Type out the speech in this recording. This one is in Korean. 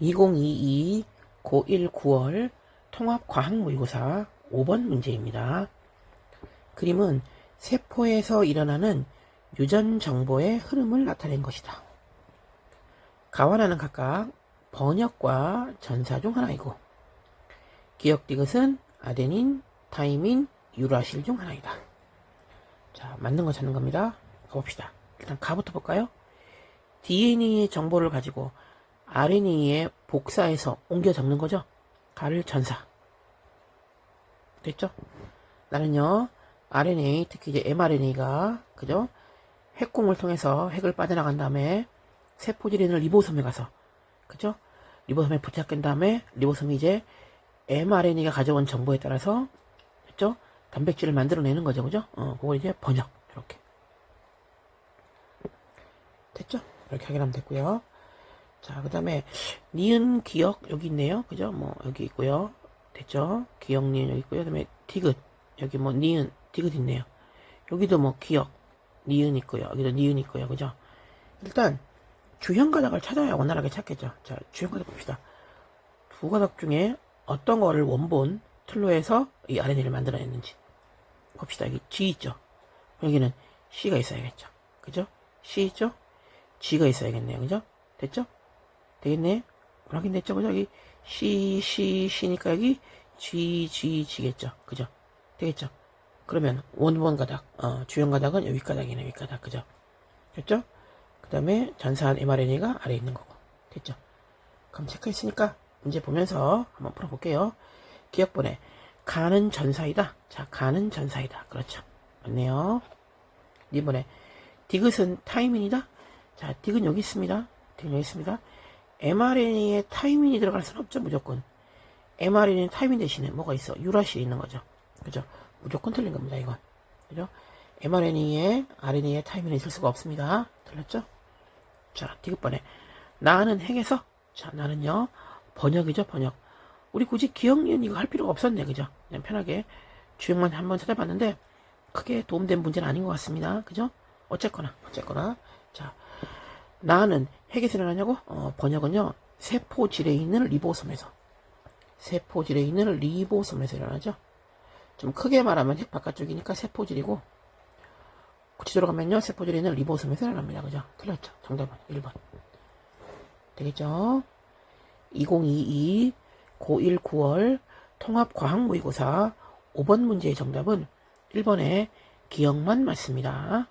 2022 고1 9월 통합과학모의고사 5번 문제입니다. 그림은 세포에서 일어나는 유전 정보의 흐름을 나타낸 것이다. 가와나는 각각 번역과 전사 중 하나이고 기억 디귿은 아데닌, 타이민, 유라실 중 하나이다. 자, 맞는 거 찾는 겁니다. 가봅시다. 일단 가부터 볼까요? DNA의 정보를 가지고 RNA에 복사해서 옮겨 적는 거죠. 가를 전사. 됐죠? 나는요, RNA, 특히 이제 mRNA가, 그죠? 핵공을 통해서 핵을 빠져나간 다음에 세포질에 있는 리보솜에 가서, 그죠? 리보솜에 부착된 다음에 리보솜이 이제 mRNA가 가져온 정보에 따라서, 됐죠? 단백질을 만들어내는 거죠, 그죠? 어, 그걸 이제 번역, 이렇게. 됐죠? 이렇게 확인하면 됐고요. 자, 그 다음에, 니은 기억, 여기 있네요. 그죠? 뭐, 여기 있고요. 됐죠? 기억, 니은 여기 있고요. 그 다음에, 디귿. 여기 뭐, 니은, 디귿 있네요. 여기도 뭐, 기억, 니은 있고요. 여기도 니은 있고요. 그죠? 일단, 주형 가닥을 찾아야 원활하게 찾겠죠. 자, 주형 가닥 봅시다. 두 가닥 중에 어떤 거를 원본, 틀로 해서 이 RNA를 만들어냈는지. 봅시다. 여기 G 있죠? 여기는 C가 있어야겠죠. 그죠? C 있죠? G가 있어야겠네요. 그죠? 됐죠? 되겠네? 확인됐죠? 그죠? 여기 C, C, C니까 여기 G, G, G겠죠? 그죠? 되겠죠? 그러면 원본 가닥, 어, 주형 가닥은 여기 가닥이네, 여기 가닥. 그죠? 됐죠? 그 다음에 전사한 mRNA가 아래에 있는 거고. 됐죠? 그럼 체크했으니까 이제 보면서 한번 풀어볼게요. 기억본에 가는 전사이다. 자, 가는 전사이다. 그렇죠. 맞네요. 이번에 디귿은 타이민이다. 자, 디귿 여기 있습니다. 디귿 여기 있습니다. mRNA에 타이민이 들어갈 수는 없죠, 무조건. mRNA 타이민 대신에 뭐가 있어? 유라실이 있는 거죠. 그죠? 무조건 틀린 겁니다, 이건. 그죠? mRNA에 RNA에 타이민이 있을 수가 없습니다. 틀렸죠? 자, 디귿번에 나는 핵에서 자, 나는요. 번역이죠, 번역. 우리 굳이 기억니은 이거 할 필요가 없었네, 그죠? 그냥 편하게 주역만 한번 찾아봤는데 크게 도움된 문제는 아닌 것 같습니다. 그죠? 어쨌거나, 어쨌거나. 자, 나는 핵에서 일어나냐고? 어, 번역은요, 세포질에 있는 리보솜에서. 세포질에 있는 리보솜에서 일어나죠? 좀 크게 말하면 핵 바깥쪽이니까 세포질이고, 구체적으로 가면요, 세포질에 있는 리보솜에서 일어납니다. 그죠? 틀렸죠? 정답은 1번. 되겠죠? 2022 고1 9월 통합과학모의고사 5번 문제의 정답은 1번의 기억만 맞습니다.